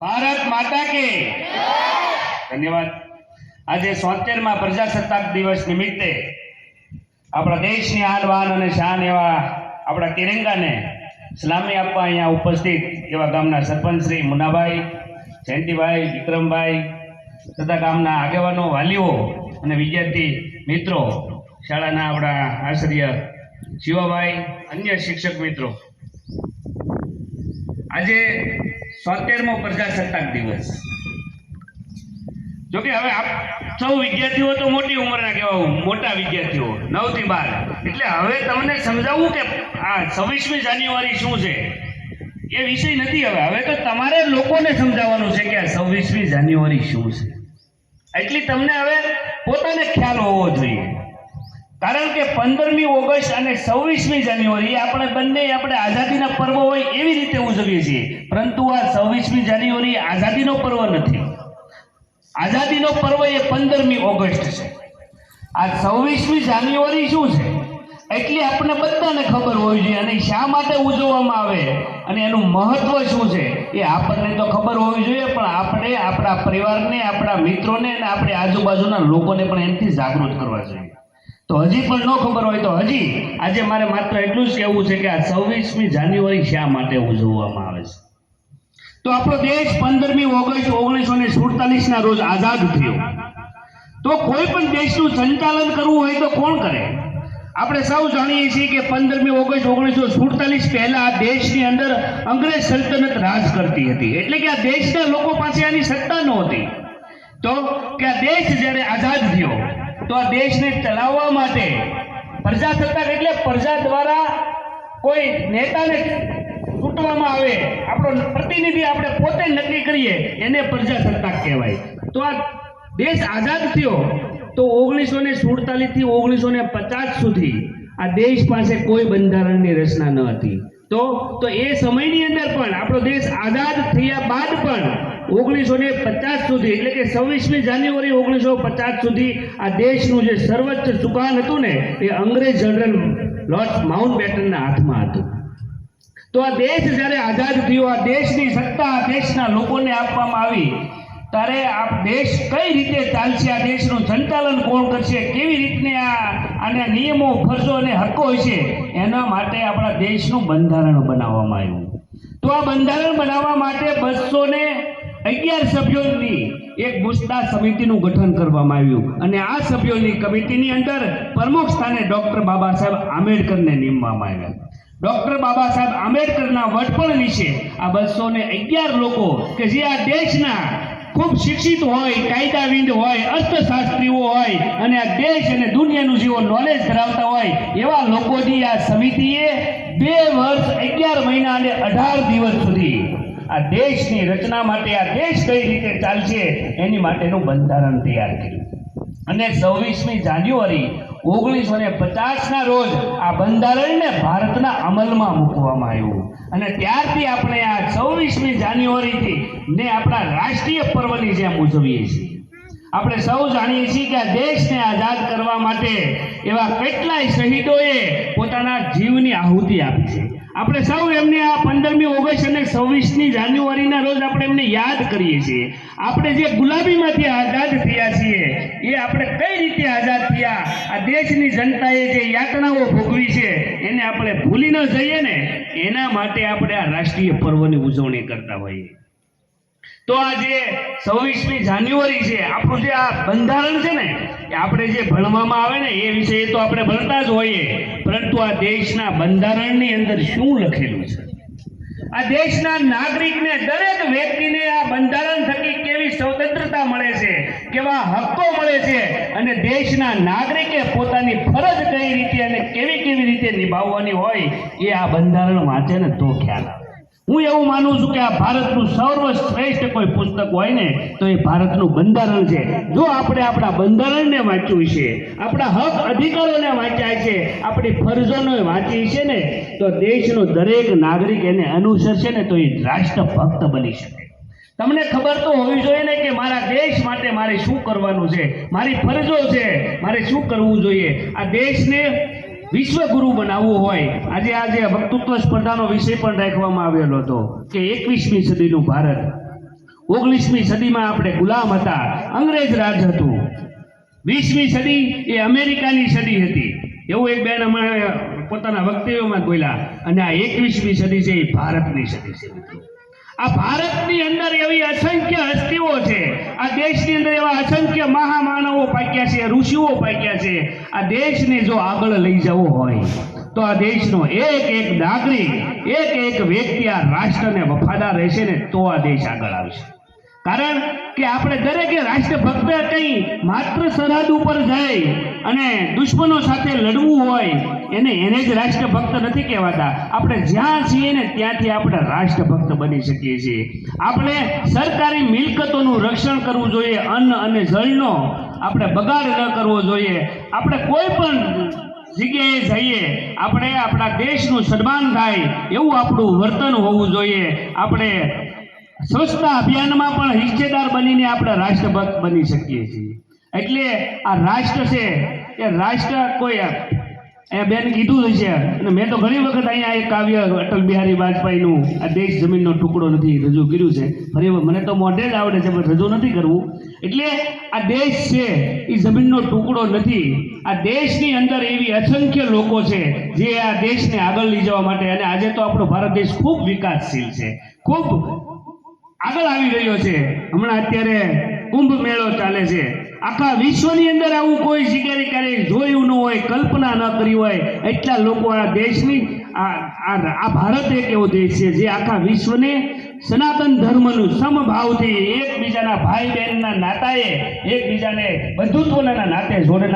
ભારત માતા કે ધન્યવાદ. આજે સોતેરમાં પ્રજાસત્તાક દિવસ નિમિત્તે આપણા દેશની આન અને શાન એવા આપણા તિરંગાને સલામી આપવા અહીંયા ઉપસ્થિત એવા ગામના સરપંચ શ્રી મુનાભાઈ જયંતિભાઈ, વિક્રમભાઈ તથા ગામના આગેવાનો, વાલીઓ અને વિદ્યાર્થી મિત્રો, શાળાના આપણા આચાર્ય શિવાભાઈ, અન્ય શિક્ષક મિત્રો. આજે સોતેરમો પ્રજાસત્તાક દિવસ. જોકે હવે આપ સૌ વિદ્યાર્થીઓ તો મોટી ઉંમરના કહેવાય, મોટા વિદ્યાર્થીઓ નવથી બાર. એટલે હવે તમને સમજાવવું કે આ છવ્વીસમી જાન્યુઆરી શું છે? એ વિષય નથી હવે. હવે તો તમારે લોકોને સમજાવવાનું છે કે આ છવ્વીસમી જાન્યુઆરી શું છે. એટલી તમને હવે પોતાને ખ્યાલ હોવો જોઈએ. કારણ કે પંદરમી ઓગસ્ટ અને છવ્વીસમી જાન્યુઆરી આપણે બંને, આપણે આઝાદીના પર્વ હોય એવી રીતે ઉજવીએ છીએ. પરંતુ આ છવ્વીસમી જાન્યુઆરી આઝાદીનો પર્વ નથી. આઝાદીનો પર્વ એ પંદરમી ઓગસ્ટ છે. આ છવ્વીસમી જાન્યુઆરી શું છે? એટલી આપણને બધાને ખબર હોવી જોઈએ અને શા માટે ઉજવવામાં આવે અને એનું મહત્વ શું છે એ આપણને તો ખબર હોવી જોઈએ, પણ આપણે, આપણા પરિવારને, આપણા મિત્રોને અને આપણી આજુબાજુના લોકોને પણ એનાથી જાગૃત કરવા જોઈએ. તો હજી પણ ન ખબર હોય તો હજી. આજે મારે માત્ર એટલું જ કહેવું છે કે આ છવ્વીસમી જાન્યુઆરી શા માટે ઉજવવામાં આવે છે? તો આપણો દેશ પંદરમી ઓગસ્ટ ઓગણીસો ને સુડતાલીસના રોજ આઝાદ થયો. તો કોઈ પણ દેશનું સંચાલન કરવું હોય તો કોણ કરે? આપણે સૌ જાણીએ છીએ કે પંદરમી ઓગસ્ટ ઓગણીસો સુડતાલીસ પહેલા આ દેશની અંદર અંગ્રેજ સલ્તનત રાજ કરતી હતી. એટલે કે આ દેશના લોકો પાસે આની સત્તા નહોતી. તો કે આ દેશ જ્યારે આઝાદ થયો તો આ દેશને ચલાવવા માટે પ્રજાસત્તાક એટલે પ્રજા દ્વારા કોઈ નેતાને ચૂંટવામાં આવે, આપણો પ્રતિનિધિ આપણે પોતે નક્કી કરીએ, એને પ્રજાસત્તાક કહેવાય. તો આ દેશ આઝાદ થયો તો ઓગણીસો ને સુડતાલીસથી ઓગણીસો ને પચાસ સુધી આ દેશ પાસે કોઈ બંધારણની રચના ન હતી. તો તો એ સમયની અંદર પણ આપણો દેશ આઝાદ થયા બાદ પણ ઓગણીસો ને પચાસ સુધી, એટલે કે છવ્વીસમી જાન્યુઆરી ઓગણીસો પચાસ સુધી આ દેશનું જે સર્વોચ્ચ સુકાન હતું ને, એ અંગ્રેજ જનરલ લોર્ડ માઉન્ટ બેટનના હાથમાં હતું. તો આ દેશ જ્યારે આઝાદ થયો, આ દેશની સત્તા આ દેશના લોકોને આપવામાં આવી, ત્યારે આ દેશ કઈ રીતે ચાલશે, આ દેશનું સંચાલન કોણ કરશે, કેવી રીતને આ, આના નિયમો, ફરજો અને હક્કો હશે એના માટે આપણા દેશનું બંધારણ બનાવવામાં આવ્યું. તો આ બંધારણ બનાવવા માટે બસો ને અગિયાર સભ્યોની એક મુસ્તા સમિતિનું ગઠન કરવામાં આવ્યું. અને આ સભ્યોની કમિટીની અંદર પ્રમુખ સ્થાને ડૉક્ટર બાબા સાહેબ આંબેડકરને નીમવામાં આવ્યા. ડૉક્ટર બાબા સાહેબ આંબેડકરના વડપણ વિશે આ બસો ને અગિયાર લોકો કે જે આ દેશના ખૂબ શિક્ષિત હોય, કાયદાવિંદ હોય, અર્થશાસ્ત્રીઓ હોય અને આ દેશ અને દુનિયાનું જેવો નોલેજ ધરાવતા હોય, એવા લોકોની આ સમિતિએ બે વર્ષ, અગિયાર મહિના અને અઢાર દિવસ સુધી આ દેશની રચના માટે આ દેશ કઈ રીતે ચાલશે એની માટેનું બંધારણ તૈયાર કર્યું. અને છવ્વીસમી જાન્યુઆરી, ઓગણીસો ને પચાસના રોજ આ બંધારણને ભારતના અમલમાં મૂકવામાં આવ્યું. અને ત્યારથી આપણે આ છવ્વીસમી જાન્યુઆરીથી ને આપણા રાષ્ટ્રીય પર્વની જેમ ઉજવીએ છીએ. આપણે સૌ જાણીએ છીએ કે આ દેશને આઝાદ કરવા માટે એવા કેટલાય શહીદોએ આહુતિ આપી છે. આપણે સૌ એમને આ પંદરમી ઓગસ્ટ અને છવ્વીસમી જાન્યુઆરીના રોજ આપણે એમને યાદ કરીએ છીએ. આપણે જે ગુલાબીમાંથી આઝાદ થયા છીએ, એ આપણે કઈ રીતે આઝાદ થયા? આ દેશની જનતાએ જે યાતનાઓ ભોગવી છે, એને આપણે ભૂલી ન જઈએ ને? એના માટે આપણે આ રાષ્ટ્રીય પર્વની ઉજવણી કરતા હોઈએ. તો આ જે છવ્વીસમી જાન્યુઆરી છે. આપણું જે આ બંધારણ છે ને, એ આપણે જે ભણવામાં આવે ને, એ વિશે તો આપણે ભણતા જ હોઈએ. પરંતુ આ દેશના બંધારણની અંદર શું લખેલું છે? આ દેશના નાગરિકને દરેક વ્યક્તિને આ બંધારણ થકી કેવી સ્વતંત્રતા મળે છે, કેવા હક્કો મળે છે, અને દેશના નાગરિકે પોતાની ફરજ કઈ રીતે અને કેવી કેવી રીતે નિભાવવાની હોય, એ આ બંધારણ વાંચે ને તો ખ્યાલ આવે. હું એવું માનું છું કે આ ભારતનું સર્વશ્રેષ્ઠ કોઈ પુસ્તક હોય ને, તો એ ભારતનું બંધારણ છે. જો આપણે આપણા બંધારણને વાંચ્યું છે, આપણા હક અધિકારોને વાંચ્યા છે, આપણી ફરજોને વાંચી છે ને, તો દેશનો દરેક નાગરિક એને અનુસરશે ને તો એ રાષ્ટ્રભક્ત બની શકે. તમને ખબર તો હોવી જોઈએ ને કે મારા દેશ માટે મારે શું કરવાનું છે? મારી ફરજો છે, મારે શું કરવું જોઈએ? આ દેશને વિશ્વગુરુ બનાવવું હોય, આજે આજે વક્તૃત્વ સ્પર્ધાનો વિષય પણ રાખવામાં આવેલો હતો કે એકવીસમી સદીનું ભારત. ઓગણીસમી સદીમાં આપણે ગુલામ હતા, અંગ્રેજ રાજ હતું. વીસમી સદી એ અમેરિકાની સદી હતી. એવું એક બેન અમારે પોતાના વક્તવ્યમાં બોલ્યા, અને આ એકવીસમી સદી છે એ ભારતની સદી છે. આ ભારતની અંદર એવી અસંખ્ય હસ્તીઓ છે. આ દેશની અંદર એવા અસંખ્ય મહામાનવો પાક્યા છે, ઋષિઓ પાક્યા છે. આ દેશને જો આગળ લઈ જવો હોય, તો આ દેશનો એક એક નાગરિક, એક એક વ્યક્તિ આ રાષ્ટ્રને વફાદાર રહેશે ને તો આ દેશ આગળ આવશે. કારણ કે આપણે દરેકે રાષ્ટ્રભક્ત કંઈ માત્ર સરહદ ઉપર જાય અને દુશ્મનો સાથે લડવું હોય, એને એને જ રાષ્ટ્રભક્ત નથી કહેવાતા. આપણે જ્યાં છીએ ને ત્યાંથી આપણે રાષ્ટ્રભક્ત બની શકીએ છીએ. આપણે સરકારી મિલકતોનું રક્ષણ કરવું જોઈએ, અન્ન અને જળનો આપણે બગાડ ન કરવો જોઈએ. આપણે કોઈ પણ જગ્યાએ જઈએ, આપણે આપણા દેશનું સન્માન થાય, એવું આપણું વર્તન હોવું જોઈએ. આપણે સ્વચ્છતા અભિયાનમાં પણ હિસ્સેદાર બનીને આપણે રાષ્ટ્રભક્ત બની શકીએ છીએ. એટલે આ રાષ્ટ્ર છે, એ રાષ્ટ્ર કોઈ અહીંયા બેન કીધું છે, અને મેં તો ઘણી વખત અહીંયા એક કાવ્ય અટલ બિહારી વાજપેયીનું આ દેશ જમીનનો ટુકડો નથી રજૂ કર્યું છે. ફરી મને તો મોઢે જ આવડે છે, પણ રજૂ નથી કરવું. એટલે આ દેશ છે, એ જમીનનો ટુકડો નથી. આ દેશની અંદર એવી અસંખ્ય લોકો છે, જે આ દેશને આગળ લઈ જવા માટે, અને આજે તો આપણો ભારત દેશ ખૂબ વિકાસશીલ છે. ખૂબ આગળ આવી રહ્યો છે. હમણાં અત્યારે કુંભ મેળો ચાલે છે. આખા વિશ્વની અંદર આવું કોઈ જગ્યાએ ક્યારેય જોયું ન હોય, કલ્પના ન કરી હોય, એટલા લોકો આ દેશની, આ આ ભારત એક એવો દેશ છે જે આખા વિશ્વને સનાતન ધર્મનું સમભાવથી એકબીજાના ભાઈ બહેનના નાતાએ, એકબીજાને બંધુત્વના નાતે જોડેલા